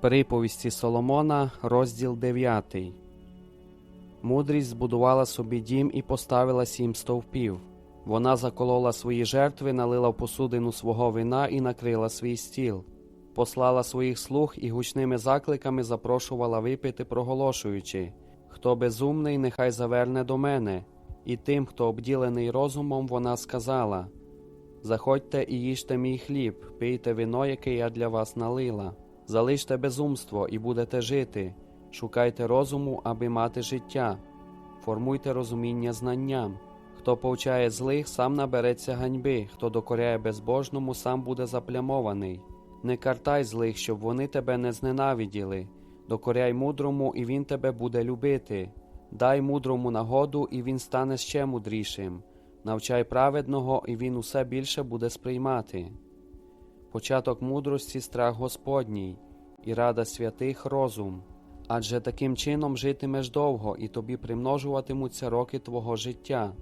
Приповісті Соломона, розділ 9. Мудрість збудувала собі дім і поставила сім стовпів. Вона заколола свої жертви, налила в посудину свого вина і накрила свій стіл. Послала своїх слуг і гучними закликами запрошувала випити, проголошуючи Хто безумний, нехай заверне до мене, і тим, хто обділений розумом, вона сказала Заходьте і їжте мій хліб, пийте вино, яке я для вас налила. Залиште безумство і будете жити, шукайте розуму, аби мати життя, формуйте розуміння знанням. Хто повчає злих, сам набереться ганьби, хто докоряє безбожному, сам буде заплямований. Не картай злих, щоб вони тебе не зненавиділи. Докоряй мудрому, і він тебе буде любити. Дай мудрому нагоду, і він стане ще мудрішим. Навчай праведного, і він усе більше буде сприймати. Початок мудрості страх Господній, і рада святих розум. Адже таким чином житимеш довго, і тобі примножуватимуться роки твого життя.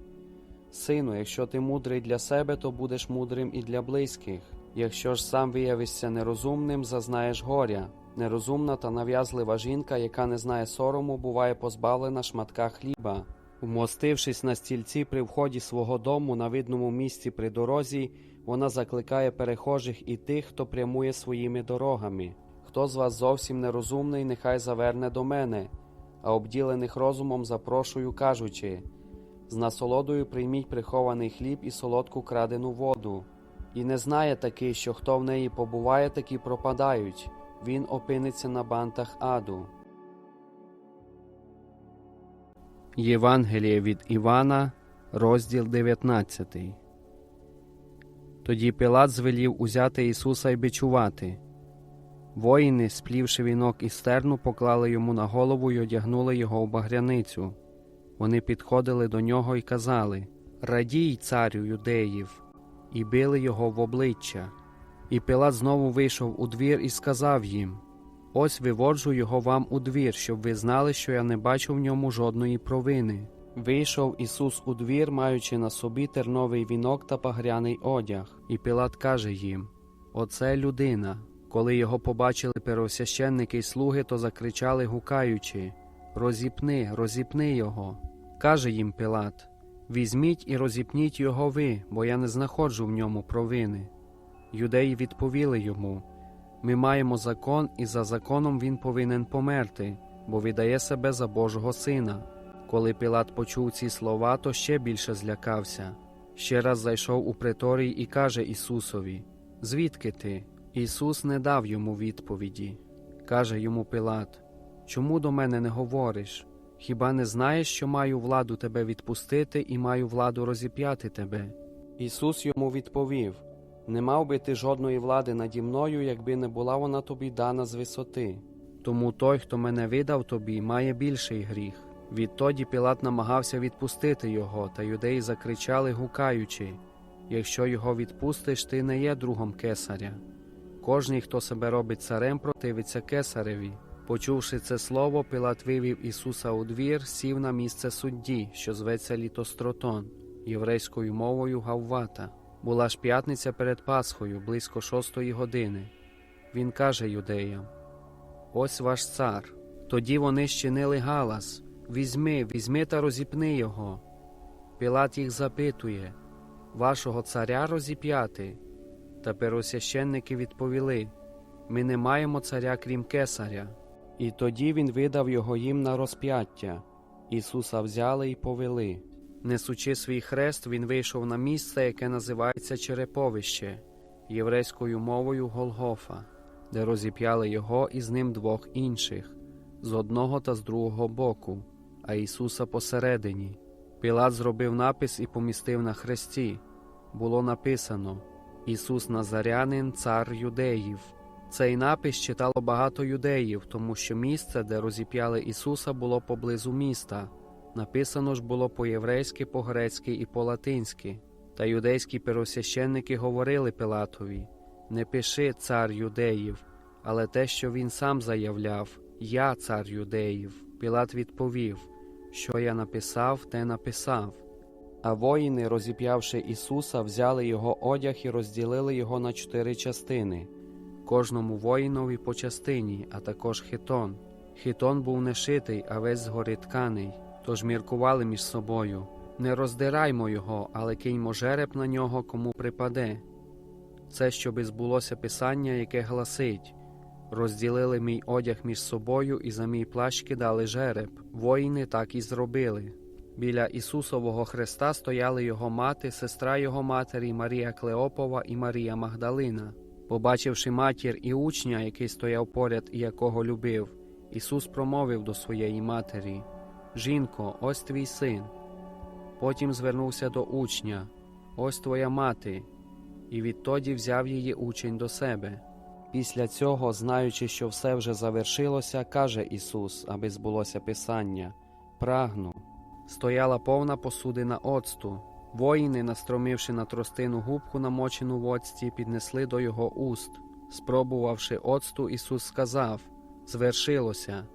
Сину, якщо ти мудрий для себе, то будеш мудрим і для близьких. Якщо ж сам виявишся нерозумним, зазнаєш горя. Нерозумна та нав'язлива жінка, яка не знає сорому, буває позбавлена шматка хліба. Умостившись на стільці при вході свого дому на видному місці при дорозі, вона закликає перехожих і тих, хто прямує своїми дорогами. Хто з вас зовсім нерозумний, нехай заверне до мене, а обділених розумом запрошую, кажучи з насолодою прийміть прихований хліб і солодку крадену воду. І не знає такий, що хто в неї побуває, такі пропадають, він опиниться на бантах аду. Євангеліє від Івана, розділ 19. Тоді Пилат звелів узяти Ісуса й бичувати. Воїни, сплівши вінок із стерну, поклали йому на голову й одягнули його в багряницю. Вони підходили до нього й казали Радій, царю юдеїв, і били його в обличчя. І Пилат знову вийшов у двір і сказав їм Ось виводжу його вам у двір, щоб ви знали, що я не бачу в ньому жодної провини. Вийшов Ісус у двір, маючи на собі терновий вінок та пагряний одяг, і Пилат каже їм Оце людина. Коли його побачили первосвященники й слуги, то закричали, гукаючи Розіпни, розіпни його. Каже їм Пилат Візьміть і розіпніть його ви, бо я не знаходжу в ньому провини. Юдеї відповіли йому Ми маємо закон, і за законом він повинен померти, бо видає себе за Божого сина. Коли Пилат почув ці слова, то ще більше злякався. Ще раз зайшов у приторій і каже Ісусові Звідки ти? Ісус не дав йому відповіді. Каже йому Пилат Чому до мене не говориш? Хіба не знаєш, що маю владу тебе відпустити і маю владу розіп'яти тебе? Ісус йому відповів Не мав би ти жодної влади наді мною, якби не була вона тобі дана з висоти. Тому той, хто мене видав тобі, має більший гріх. Відтоді Пілат намагався відпустити його, та юдеї закричали, гукаючи Якщо його відпустиш, ти не є другом кесаря. Кожний, хто себе робить царем, противиться кесареві. Почувши це слово, Пилат вивів Ісуса у двір, сів на місце судді, що зветься Літостротон, єврейською мовою Гаввата. Була ж п'ятниця перед Пасхою, близько шостої години. Він каже юдеям: Ось ваш цар. Тоді вони щинили галас: Візьми, візьми та розіпни його. Пилат їх запитує Вашого царя розіп'яти. Та первосвященники відповіли Ми не маємо царя крім кесаря. І тоді він видав його їм на розп'яття. Ісуса взяли і повели. Несучи свій хрест, він вийшов на місце, яке називається Череповище, єврейською мовою Голгофа, де розіп'яли його і з ним двох інших, з одного та з другого боку, а Ісуса посередині. Пілат зробив напис і помістив на хресті. Було написано Ісус Назарянин, цар юдеїв. Цей напис читало багато юдеїв, тому що місце, де розіп'яли Ісуса, було поблизу міста. Написано ж було по-єврейськи, по-грецьки і по-латинськи. Та юдейські первосвященники говорили Пилатові Не пиши цар юдеїв, але те, що він сам заявляв Я цар юдеїв. Пілат відповів Що я написав, те написав. А воїни, розіп'явши Ісуса, взяли його одяг і розділили його на чотири частини кожному воїнові по частині, а також хитон. Хитон був не шитий, а весь згори тканий, тож міркували між собою. Не роздираймо його, але киньмо жереб на нього, кому припаде. Це щоби збулося писання, яке гласить розділили мій одяг між собою і за мій плащ кидали жереб. Воїни так і зробили. Біля Ісусового Христа стояли його мати, сестра його матері Марія Клеопова і Марія Магдалина. Побачивши матір і учня, який стояв поряд і якого любив, Ісус промовив до своєї матері: Жінко, ось твій син. Потім звернувся до учня: Ось твоя мати, і відтоді взяв її учень до себе. Після цього, знаючи, що все вже завершилося, каже Ісус, аби збулося Писання: Прагну. Стояла повна посудина оцту. Воїни, настромивши на тростину губку, намочену в оцті, піднесли до його уст. Спробувавши оцту, Ісус сказав: Звершилося,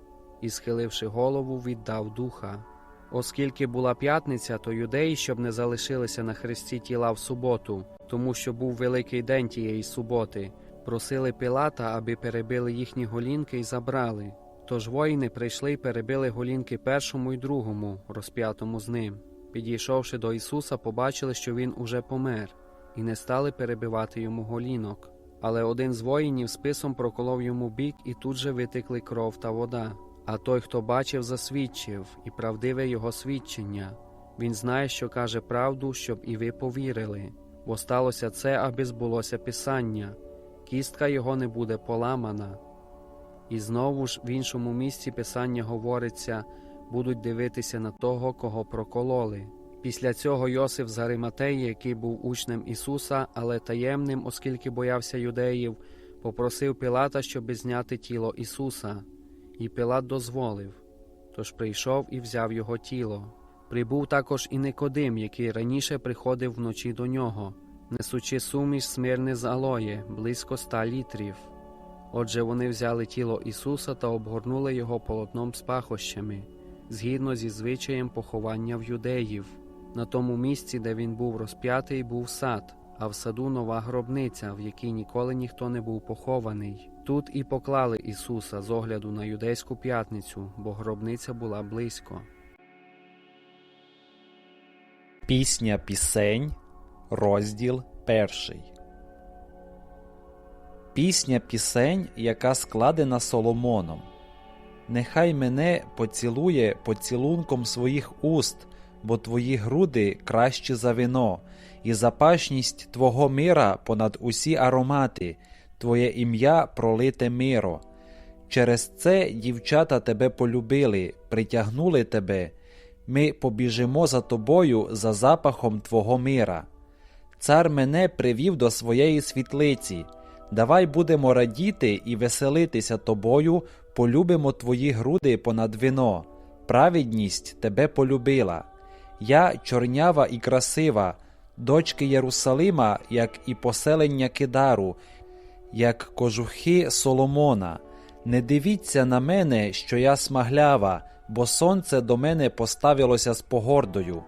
і, схиливши голову, віддав духа. Оскільки була п'ятниця, то юдеї, щоб не залишилися на хресті тіла в суботу, тому що був великий день тієї суботи, просили Пилата, аби перебили їхні голінки і забрали. Тож воїни прийшли й перебили голінки першому й другому, розп'ятому з ним. Підійшовши до Ісуса, побачили, що він уже помер, і не стали перебивати йому голінок. Але один з воїнів списом проколов йому бік, і тут же витекли кров та вода. А той, хто бачив, засвідчив, і правдиве його свідчення. Він знає, що каже правду, щоб і ви повірили, бо сталося це, аби збулося Писання, кістка його не буде поламана. І знову ж в іншому місці Писання говориться будуть дивитися на того, кого прокололи. Після цього Йосиф з Ариматеї, який був учнем Ісуса, але таємним, оскільки боявся юдеїв, попросив Пилата, щоби зняти тіло Ісуса. І Пилат дозволив. Тож прийшов і взяв його тіло. Прибув також і Никодим, який раніше приходив вночі до нього, несучи суміш смирни з алоє, близько ста літрів. Отже, вони взяли тіло Ісуса та обгорнули його полотном з пахощами, згідно зі звичаєм поховання в юдеїв. На тому місці, де він був розп'ятий, був сад, а в саду нова гробниця, в якій ніколи ніхто не був похований. Тут і поклали Ісуса з огляду на юдейську п'ятницю, бо гробниця була близько. Пісня пісень, розділ перший. Пісня пісень, яка складена Соломоном. Нехай мене поцілує поцілунком своїх уст, бо твої груди кращі за вино, і запашність Твого мира понад усі аромати, Твоє ім'я пролите миро. Через це дівчата тебе полюбили, притягнули тебе. Ми побіжимо за тобою за запахом Твого мира. Цар мене привів до своєї світлиці. Давай будемо радіти і веселитися тобою, полюбимо твої груди понад вино. Праведність тебе полюбила. Я чорнява і красива, дочки Єрусалима, як і поселення Кидару, як кожухи Соломона. Не дивіться на мене, що я смаглява, бо сонце до мене поставилося з погордою.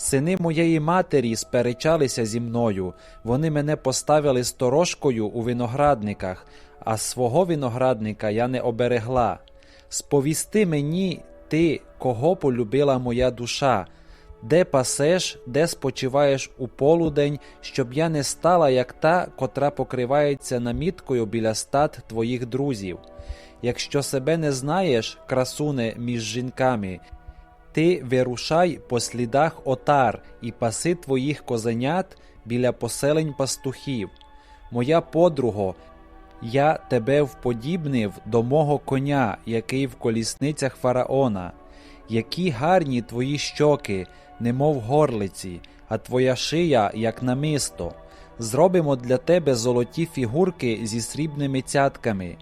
Сини моєї матері сперечалися зі мною, вони мене поставили сторожкою у виноградниках, а свого виноградника я не оберегла. Сповісти мені, ти, кого полюбила моя душа, де пасеш, де спочиваєш у полудень, щоб я не стала, як та, котра покривається наміткою біля стад твоїх друзів. Якщо себе не знаєш, красуне між жінками, ти вирушай по слідах отар і паси твоїх козенят біля поселень пастухів. Моя подруго, я тебе вподібнив до мого коня, який в колісницях фараона. Які гарні твої щоки, немов горлиці, а твоя шия, як намисто. Зробимо для тебе золоті фігурки зі срібними цятками.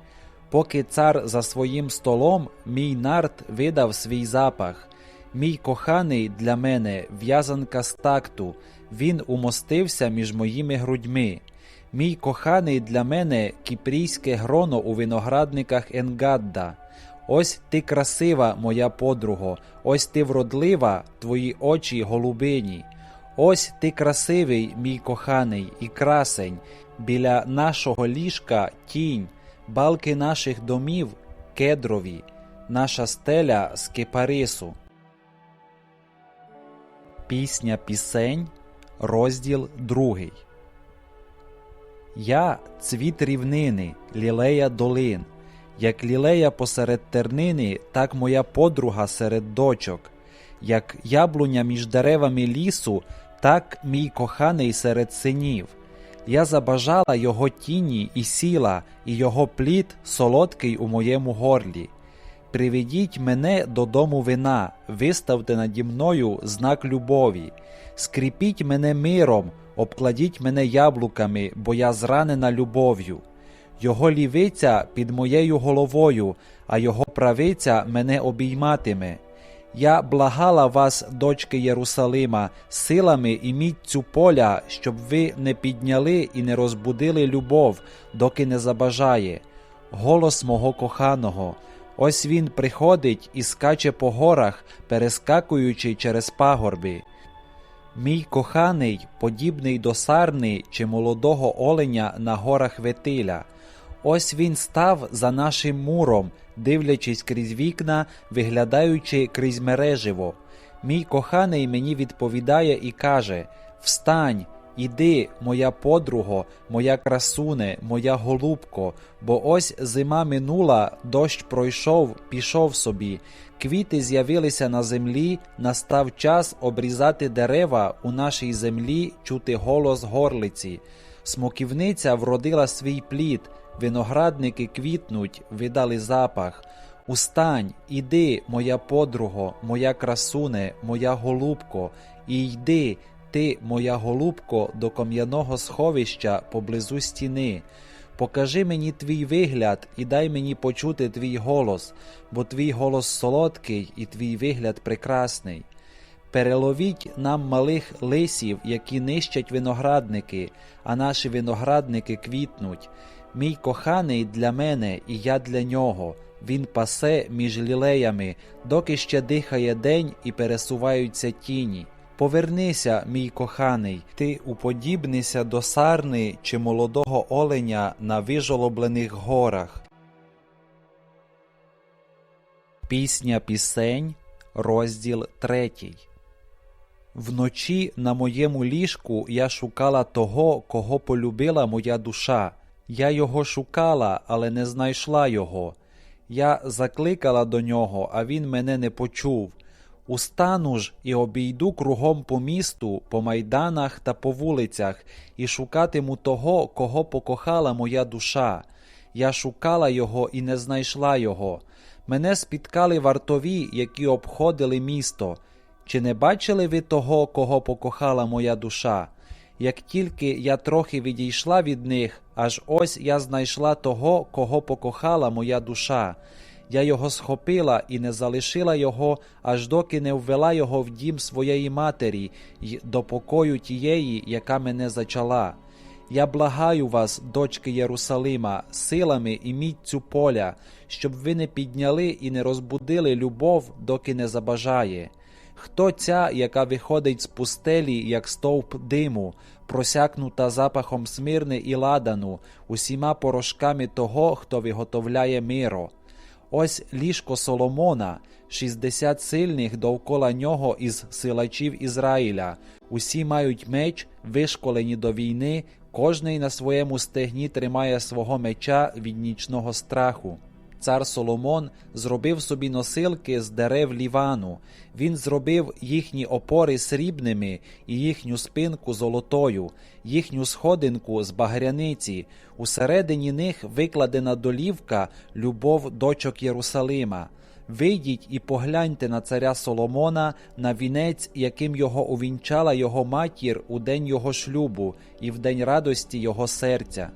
Поки цар за своїм столом, мій нарт видав свій запах. Мій коханий для мене в'язанка з такту, він умостився між моїми грудьми. Мій коханий для мене кіпрійське гроно у виноградниках Енгадда. Ось ти красива, моя подруго, ось ти вродлива, твої очі голубині. Ось ти красивий, мій коханий, і красень, біля нашого ліжка тінь, балки наших домів кедрові, наша стеля з кипарису. Пісня пісень, розділ другий. Я цвіт рівнини, лілея долин. Як лілея посеред тернини, так моя подруга серед дочок. Як яблуня між деревами лісу, так мій коханий серед синів. Я забажала його тіні і сіла, і його плід солодкий у моєму горлі. Приведіть мене додому вина, виставте наді мною знак любові, скріпіть мене миром, обкладіть мене яблуками, бо я зранена любов'ю. Його лівиця під моєю головою, а його правиця мене обійматиме. Я благала вас, дочки Єрусалима, силами і міцю поля, щоб ви не підняли і не розбудили любов, доки не забажає. Голос мого коханого. Ось він приходить і скаче по горах, перескакуючи через пагорби. Мій коханий, подібний до сарни чи молодого оленя на горах Ветиля. Ось він став за нашим муром, дивлячись крізь вікна, виглядаючи крізь мереживо. Мій коханий мені відповідає і каже: Встань, іди, моя подруго, моя красуне, моя голубко, бо ось зима минула, дощ пройшов, пішов собі, квіти з'явилися на землі, настав час обрізати дерева у нашій землі, чути голос горлиці. Смоківниця вродила свій плід, виноградники квітнуть, видали запах. Устань, іди, моя подруго, моя красуне, моя голубко, і йди, ти, моя голубко, до кам'яного сховища поблизу стіни. Покажи мені твій вигляд і дай мені почути твій голос, бо твій голос солодкий і твій вигляд прекрасний. Переловіть нам малих лисів, які нищать виноградники, а наші виноградники квітнуть. Мій коханий для мене, і я для нього. Він пасе між лілеями, доки ще дихає день і пересуваються тіні. Повернися, мій коханий, ти уподібнися до сарни чи молодого оленя на вижолоблених горах. Пісня пісень, розділ третій. Вночі на моєму ліжку я шукала того, кого полюбила моя душа. Я його шукала, але не знайшла його. Я закликала до нього, а він мене не почув. Устану ж і обійду кругом по місту, по майданах та по вулицях, і шукатиму того, кого покохала моя душа. Я шукала його і не знайшла його. Мене спіткали вартові, які обходили місто. Чи не бачили ви того, кого покохала моя душа? Як тільки я трохи відійшла від них, аж ось я знайшла того, кого покохала моя душа. Я його схопила і не залишила його, аж доки не ввела його в дім своєї матері й до покою тієї, яка мене зачала. Я благаю вас, дочки Єрусалима, силами і міцю поля, щоб ви не підняли і не розбудили любов, доки не забажає. Хто ця, яка виходить з пустелі, як стовп диму, просякнута запахом смирни і ладану, усіма порошками того, хто виготовляє миро? Ось ліжко Соломона, шістдесят сильних довкола нього із силачів Ізраїля. Усі мають меч, вишколені до війни, кожний на своєму стегні тримає свого меча від нічного страху. Цар Соломон зробив собі носилки з дерев Лівану. Він зробив їхні опори срібними і їхню спинку золотою, їхню сходинку з багряниці. Усередині них викладена долівка любов дочок Єрусалима. Вийдіть і погляньте на царя Соломона, на вінець, яким його увінчала його матір у день його шлюбу і в день радості його серця.